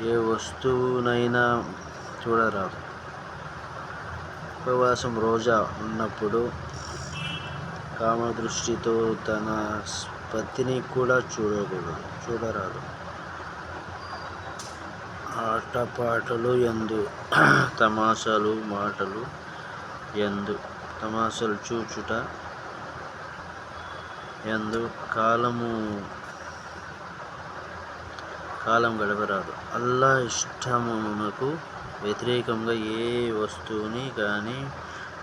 ఏ వస్తువునైనా చూడరాదు. ఉపవాసం రోజా ఉన్నప్పుడు కామదృష్టితో తన పత్తిని కూడా చూడకూడదు చూడరాదు. ఆటపాటలు ఎందు తమాషాలు మాటలు ఎందు తమాషాలు చూచుట ఎందు కాలము కాలం గడపరాదు. అల్లా ఇష్టమునకు వ్యతిరేకంగా ఏ వస్తువుని కానీ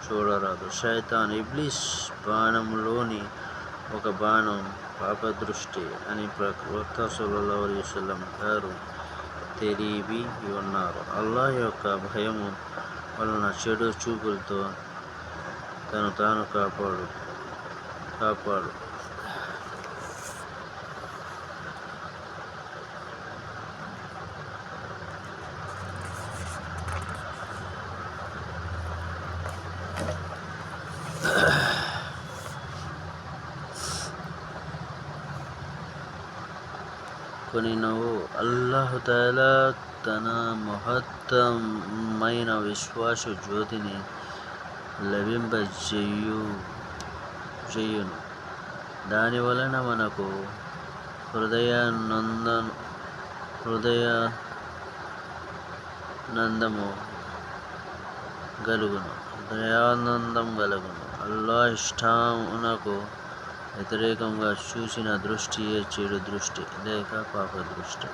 చూడరాదు. శైతాన్ ఇబ్లీస్ బాణంలోని ఒక బాణం పాపదృష్టి అని ప్రవక్త సల్లల్లాహు అలైహి గారు తెలివి ఉన్నారు. అల్లా యొక్క భయము వలన చెడు చూపులతో తను తాను కాపాడు కాపాడు. కొని నువ్వు అల్లాహుతాలా తన మహత్తమైన విశ్వాస జ్యోతిని లభింపజేయు చేయును. దాని వలన మనకు హృదయానంద హృదయ నందము గలుగును. హృదయానందం గలుగును. అల్లా ఇష్టమునకు వ్యతిరేకంగా చూసిన దృష్టియే చెడు దృష్టి లేక పాప దృష్టి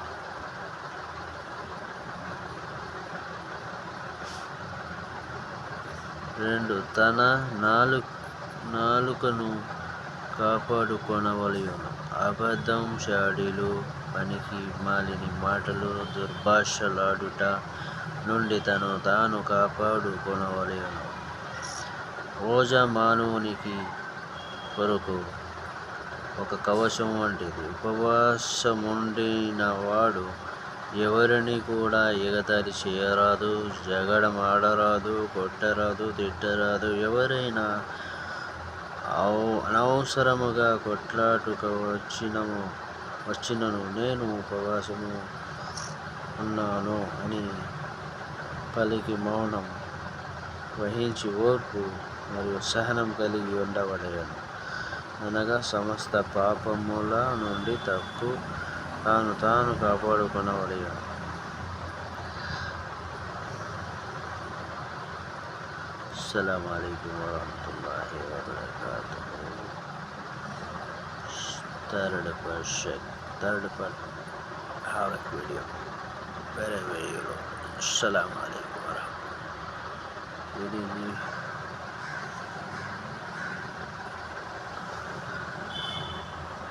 రెండు తన నాలు నాలుకను కాపాడుకొనవలయును అబద్ధం షాడీలు పనికి మాలిని మాటలు దుర్భాషలాడుట నుండి తను తాను కాపాడుకొనవలయును రోజా మానవునికి కొరకు ఒక కవచం వంటిది. ఉపవాసముండిన వాడు ఎవరిని కూడా ఎగతారి చేయరాదు జగడం ఆడరాదు కొట్టరాదు తిట్టరాదు. ఎవరైనా అనవసరముగా కొట్లాటుక వచ్చినము వచ్చినను నేను ఉపవాసము ఉన్నాను అని పలికి మౌనం వహించి ఓర్పు మరియు సహనం కలిగి ఉండవలేను. అనగా సమస్త పాపముల నుండి తప్పు తాను తాను కాపాడుకున్నవాడు అస్సలం అయికు వరహతుల్లాహి వబర్కాతు థర్డ్ పర్ షెక్ థర్డ్ పర్ హారక్ వీడియో వేరే వీడియోలో అస్సలం అయికు వరహతుల్లాహి వీడియోని